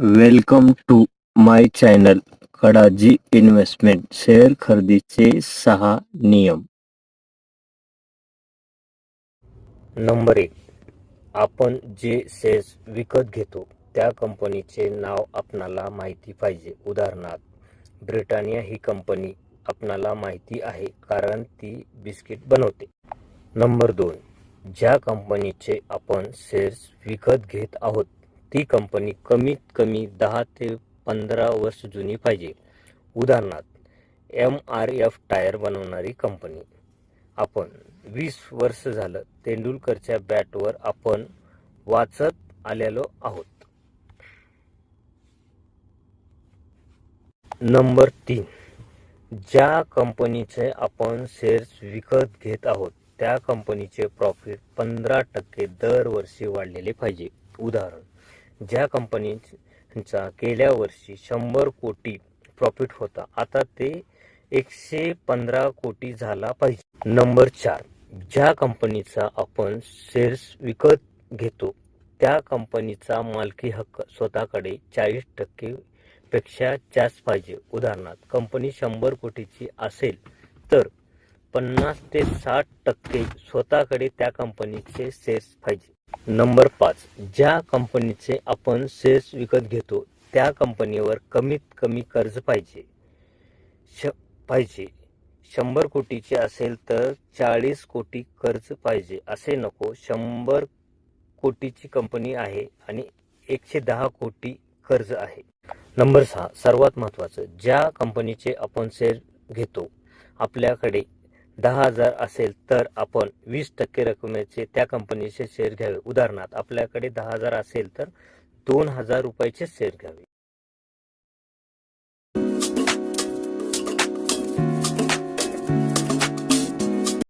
Welcome to my channel कडाजी investment share खरेदीचे सहा नियम. नंबर एक आपण जे शेअर्स विकत घेतो त्या कंपनीचे नाव आपणाला माहिती पाहिजे. उदाहरणार्थ ब्रिटानिया ही कंपनी आपणाला माहिती आहे कारण ती बिस्किट बनवते. नंबर दोन ज्या कंपनीचे आपण शेअर्स विकत घेत आहोत ती कंपनी कमीत कमी दहा ते पंधरा वर्ष जुनी पाहिजे. उदाहरणार्थ एम आर एफ टायर बनवणारी कंपनी. आपण वीस वर्ष झालं तेंडुलकरच्या बॅटवर आपण वाचत आलेलो आहोत. नंबर तीन. ज्या कंपनीचे आपण शेअर्स विकत घेत आहोत त्या कंपनीचे प्रॉफिट पंधरा टक्के दरवर्षी वाढलेले पाहिजे. उदाहरण ज्या कंपनीचा गेल्या वर्षी शंभर कोटी प्रॉफिट होता आता ते एकशे पंधरा कोटी झाला पाहिजे. नंबर चार ज्या कंपनीचा आपण शेअर्स विकत घेतो त्या कंपनीचा मालकी हक्क स्वतःकडे चाळीस टक्के पेक्षा जास्त पाहिजे. उदाहरणार्थ कंपनी शंभर कोटीची असेल तर पन्नास ते साठ टक्के स्वतःकडे त्या कंपनीचे शेअर्स पाहिजे. नंबर पाच. ज्या कंपनीचे आपण शेअर्स विकत घेतो त्या कंपनीवर कमीत कमी कर्ज पाहिजे. श पाहिजे. शंभर कोटीचे असेल तर चाळीस कोटी कर्ज पाहिजे. असे नको. शंभर कोटीची कंपनी आहे आणि एकशे दहा कोटी कर्ज आहे. नंबर सहा. सर्वात महत्त्वाचं. ज्या कंपनीचे आपण शेअर घेतो आपल्याकडे दहा हजार असेल तर आपण वीस टक्के रकमेचे त्या कंपनीचे शेअर घ्यावे. उदाहरणार्थ आपल्याकडे दहा हजार असेल तर दोन हजार रुपयाचे शेअर घ्यावे.